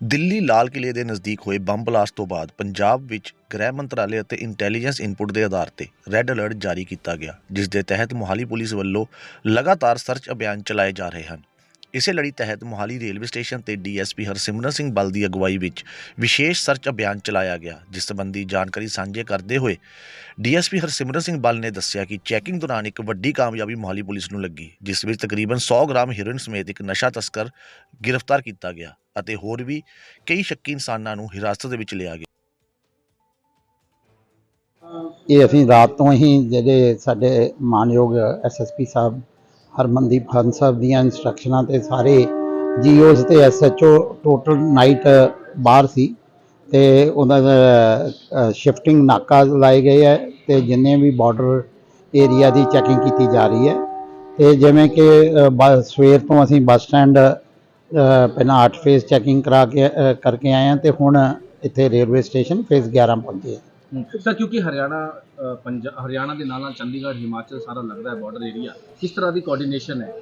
ਦਿੱਲੀ ਲਾਲ ਕਿਲੇ ਦੇ ਨਜ਼ਦੀਕ ਹੋਏ ਬੰਬ ਬਲਾਸਟ ਤੋਂ ਬਾਅਦ ਪੰਜਾਬ ਵਿੱਚ ਗ੍ਰਹਿ ਮੰਤਰਾਲੇ ਅਤੇ ਇੰਟੈਲੀਜੈਂਸ ਇਨਪੁਟ ਦੇ ਆਧਾਰ ਤੇ ਰੈੱਡ ਅਲਰਟ ਜਾਰੀ ਕੀਤਾ ਗਿਆ, ਜਿਸ ਦੇ ਤਹਿਤ ਮੋਹਾਲੀ ਪੁਲਿਸ ਵੱਲੋਂ ਲਗਾਤਾਰ ਸਰਚ ਅਭਿਆਨ ਚਲਾਏ ਜਾ ਰਹੇ ਹਨ। ਇਸੇ ਲੜੀ ਤਹਿਤ ਮੋਹਾਲੀ ਰੇਲਵੇ ਸਟੇਸ਼ਨ ਤੇ ਡੀਐਸਪੀ ਹਰਸਿਮਰਨ ਸਿੰਘ ਬਲ ਦੀ ਅਗਵਾਈ ਵਿੱਚ ਵਿਸ਼ੇਸ਼ ਸਰਚ ਅਭਿਆਨ ਚਲਾਇਆ ਗਿਆ, ਜਿਸ ਸੰਬੰਧੀ ਜਾਣਕਾਰੀ ਸਾਂਝੇ ਕਰਦੇ ਹੋਏ ਡੀਐਸਪੀ ਹਰਸਿਮਰਨ ਸਿੰਘ ਬਲ ਨੇ ਦੱਸਿਆ ਕਿ ਚੈਕਿੰਗ ਦੌਰਾਨ ਇੱਕ ਵੱਡੀ ਕਾਮਯਾਬੀ ਮੋਹਾਲੀ ਪੁਲਿਸ ਨੂੰ ਲੱਗੀ, ਜਿਸ ਵਿੱਚ ਤਕਰੀਬਨ 100 ਗ੍ਰਾਮ ਹੈਰੋਇਨ ਸਮੇਤ ਇੱਕ ਨਸ਼ਾ ਤਸਕਰ ਗ੍ਰਿਫਤਾਰ ਕੀਤਾ ਗਿਆ ਅਤੇ ਹੋਰ ਵੀ ਕਈ ਸ਼ੱਕੀ ਇਨਸਾਨਾਂ ਨੂੰ ਹਿਰਾਸਤ ਦੇ ਵਿੱਚ ਲਿਆ ਗਿਆ। ਇਹ ਅਸੀਂ ਰਾਤ ਤੋਂ ਹੀ ਜਿਹੜੇ ਸਾਡੇ ਮਾਨਯੋਗ ਐਸਐਸਪੀ ਸਾਹਿਬ ਹਰਮਨਦੀਪ ਖਾਨ ਸਾਹਿਬ ਦੀਆਂ ਇਨਸਟਰਕਸ਼ਨਾਂ ਤੇ ਸਾਰੇ ਜੀਓਜ਼ ਤੇ ਐਸਐਚਓ ਟੋਟਲ ਨਾਈਟ ਬਾਹਰ ਸੀ ਤੇ ਉਹਦਾ ਸ਼ਿਫਟਿੰਗ ਨਾਕਾ ਲਾਏ ਗਏ ਹੈ ਤੇ ਜਿੰਨੇ ਵੀ ਬਾਰਡਰ ਏਰੀਆ ਦੀ ਚੈਕਿੰਗ ਕੀਤੀ ਜਾ ਰਹੀ ਹੈ ਤੇ ਜਿਵੇਂ ਕਿ ਬ- ਸਵੇਰ ਤੋਂ ਅਸੀਂ ਬੱਸ ਸਟੈਂਡ ਪਹਿਲਾਂ 8 ਫੇਜ਼ ਚੈਕਿੰਗ ਕਰਾ ਕੇ ਕਰਕੇ ਆਏ ਹਾਂ ਤੇ ਹੁਣ ਇੱਥੇ ਰੇਲਵੇ ਸਟੇਸ਼ਨ ਫੇਜ਼ 11 ਪਹੁੰਚੇ ਹਾਂ। ਸਰ ਕਿਉਂਕਿ ਹਰਿਆਣਾ ਅ, ਪੰਜਾਬ ਹਰਿਆਣਾ ਦੇ ਨਾਲ ਨਾਲ ਚੰਡੀਗੜ੍ਹ ਹਿਮਾਚਲ ਸਾਰਾ ਲੱਗਦਾ ਹੈ ਬਾਰਡਰ ਏਰੀਆ ਕਿਸ ਤਰ੍ਹਾਂ ਦੀ ਕੋਆਰਡੀਨੇਸ਼ਨ ਹੈ?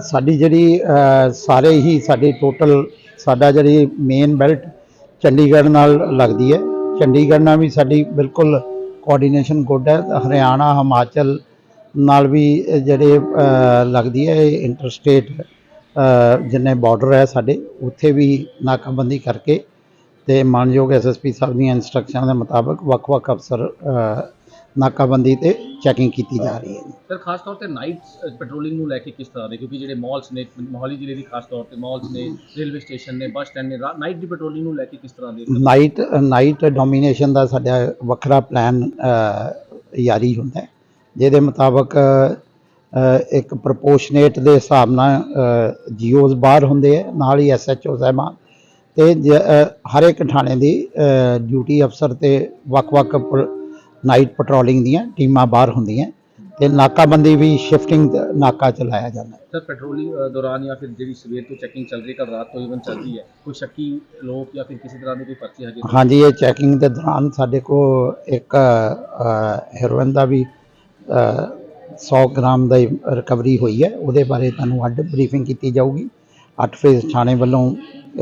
ਸਾਡੀ ਜਿਹੜੀ ਅ, ਸਾਰੇ ਹੀ ਸਾਡੀ ਟੋਟਲ ਸਾਡਾ ਜਿਹੜੀ ਮੇਨ ਬੈਲਟ ਚੰਡੀਗੜ੍ਹ ਨਾਲ ਲੱਗਦੀ ਹੈ। ਚੰਡੀਗੜ੍ਹ ਨਾਲ ਵੀ ਸਾਡੀ ਬਿਲਕੁਲ ਕੋਆਰਡੀਨੇਸ਼ਨ ਗੁੱਡ ਹੈ। ਹਰਿਆਣਾ ਹਿਮਾਚਲ ਨਾਲ ਵੀ ਜਿਹੜੇ ਅ, ਲੱਗਦੀ ਹੈ ਇੰਟਰ ਸਟੇਟ ਜਿੰਨੇ ਬਾਰਡਰ ਹੈ ਸਾਡੇ ਉੱਥੇ ਵੀ ਨਾਕਾਬੰਦੀ ਕਰਕੇ ਤੇ ਮਾਨਯੋਗ ਐਸਐਸਪੀ ਸਾਹਿਬ ਦੀਆਂ ਇਨਸਟਰਕਸ਼ਨਾਂ ਦੇ ਮੁਤਾਬਕ ਵੱਖ-ਵੱਖ ਅਫਸਰ ਨਾਕਾਬੰਦੀ ਤੇ ਚੈਕਿੰਗ ਕੀਤੀ ਜਾ ਰਹੀ ਹੈ। ਸਰ ਖਾਸ ਤੌਰ ਤੇ ਨਾਈਟ ਪੈਟਰੋਲਿੰਗ ਨੂੰ ਲੈ ਕੇ ਕਿਸ ਤਰ੍ਹਾਂ ਦੇ? ਕਿਉਂਕਿ ਜਿਹੜੇ ਮਾਲਸ ਨੇ ਮੋਹਾਲੀ ਜ਼ਿਲ੍ਹੇ ਦੀ ਖਾਸ ਤੌਰ ਤੇ ਮਾਲਸ ਨੇ ਰੇਲਵੇ ਸਟੇਸ਼ਨ ਨੇ ਬੱਸ ਸਟੈਂਡ ਨੇ ਨਾਈਟ ਦੀ ਪੈਟਰੋਲਿੰਗ ਨੂੰ ਲੈ ਕੇ ਕਿਸ ਤਰ੍ਹਾਂ ਦੇ? ਨਾਈਟ ਨਾਈਟ ਡੋਮੀਨੇਸ਼ਨ ਦਾ ਸਾਡਾ ਵੱਖਰਾ ਪਲਾਨ ਜਾਰੀ ਹੁੰਦਾ ਜਿਹਦੇ ਮੁਤਾਬਕ ਇੱਕ ਪ੍ਰਪੋਰਸ਼ਨੇਟ ਦੇ ਹਿਸਾਬ ਨਾਲ ਜੀਓਜ਼ ਬਾਹਰ ਹੁੰਦੇ ਆ ਨਾਲ ਹੀ ਐਸਐਚਓ ਸਾਹਿਬਾਨ ਤੇ ਹਰ ਇੱਕ ਥਾਣੇ ਦੀ ਡਿਊਟੀ ਅਫਸਰ ਤੇ ਵੱਖ-ਵੱਖ ਨਾਈਟ ਪੈਟਰੋਲਿੰਗ ਦੀਆਂ ਟੀਮਾਂ ਬਾਹਰ ਹੁੰਦੀਆਂ ਤੇ ਨਾਕਾਬੰਦੀ ਵੀ ਸ਼ਿਫਟਿੰਗ ਨਾਕਾ ਚਲਾਇਆ ਜਾਂਦਾ। ਸਰ ਪੈਟਰੋਲਿੰਗ ਦੌਰਾਨ ਜਾਂ ਫਿਰ ਜਿਹੜੀ ਸਵੇਰ ਤੋਂ ਚੈਕਿੰਗ ਚੱਲ ਰਹੀ ਕੱਲ ਰਾਤ ਤੋਂ ਇਵਨ ਚੱਲ ਰਹੀ ਹੈ ਕੋਈ ਸ਼ੱਕੀ ਲੋਕ ਜਾਂ ਫਿਰ ਕਿਸੇ ਤਰ੍ਹਾਂ ਦੀ ਕੋਈ ਪਰਚੀ ਹਜੇ? ਹਾਂਜੀ ਇਹ ਚੈਕਿੰਗ ਦੇ ਦੌਰਾਨ ਸਾਡੇ ਕੋਲ ਇੱਕ ਹੈਰੋਇਨ ਦਾ ਵੀ ਅ, 100 ਗ੍ਰਾਮ ਦਾ ਰਿਕਵਰੀ ਹੋਈ ਹੈ ਉਹਦੇ ਬਾਰੇ ਤੁਹਾਨੂੰ ਅੱਡ ਬਰੀਫਿੰਗ ਕੀਤੀ ਜਾਊਗੀ 8 ਫੇਜ਼ ਥਾਣੇ ਵੱਲੋਂ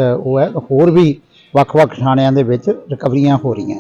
ਉਹ ਹੈ ਹੋਰ ਵੀ ਵੱਖ-ਵੱਖ ਥਾਣਿਆਂ ਦੇ ਵਿੱਚ ਰਿਕਵਰੀਆਂ ਹੋ ਰਹੀਆਂ।